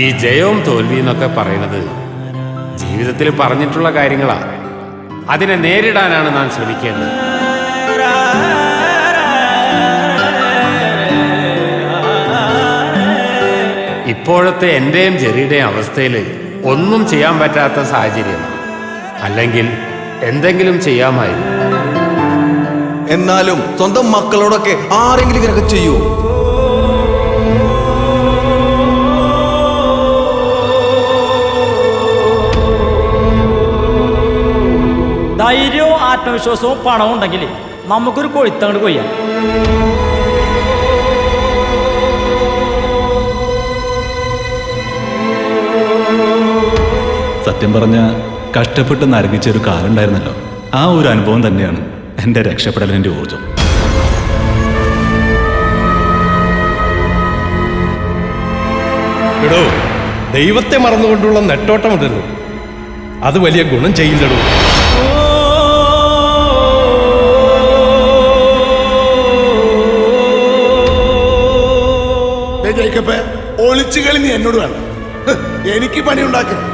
ഈ ജയവും തോൽവി എന്നൊക്കെ പറയുന്നത് ജീവിതത്തിൽ പറഞ്ഞിട്ടുള്ള കാര്യങ്ങളാണ് അതിനെ നേരിടാനാണ് നാം ശ്രമിക്കേണ്ടത്. ഇപ്പോഴത്തെ എന്റെയും ജെറിയുടെയും അവസ്ഥയിൽ ഒന്നും ചെയ്യാൻ പറ്റാത്ത സാഹചര്യമാണ് അല്ലെങ്കിൽ എന്തെങ്കിലും ചെയ്യാമായിരുന്നു. എന്നാലും സ്വന്തം മക്കളോടൊക്കെ ആരെങ്കിലും ഇങ്ങനെയൊക്കെ ചെയ്യൂ. ധൈര്യവും ആത്മവിശ്വാസവും പണവും ഉണ്ടെങ്കിൽ നമുക്കൊരു കൊഴുത്തങ്ങോട് കൊയ്യാം. സത്യം പറഞ്ഞ കഷ്ടപ്പെട്ട് നരങ്ങിച്ച ഒരു കാലം ഉണ്ടായിരുന്നല്ലോ. ആ ഒരു അനുഭവം തന്നെയാണ് എന്റെ രക്ഷപ്പെടലിന്റെ ഊർജം എടോ ദൈവത്തെ മറന്നുകൊണ്ടുള്ള നെട്ടോട്ടമുണ്ടല്ലോ അത് വലിയ ഗുണം ചെയ്യില്ലടോ. ജേക്കബ് ഒളിച്ചു കളി നീ എന്നോട് വേണം. എനിക്ക് പണി ഉണ്ടാക്കണം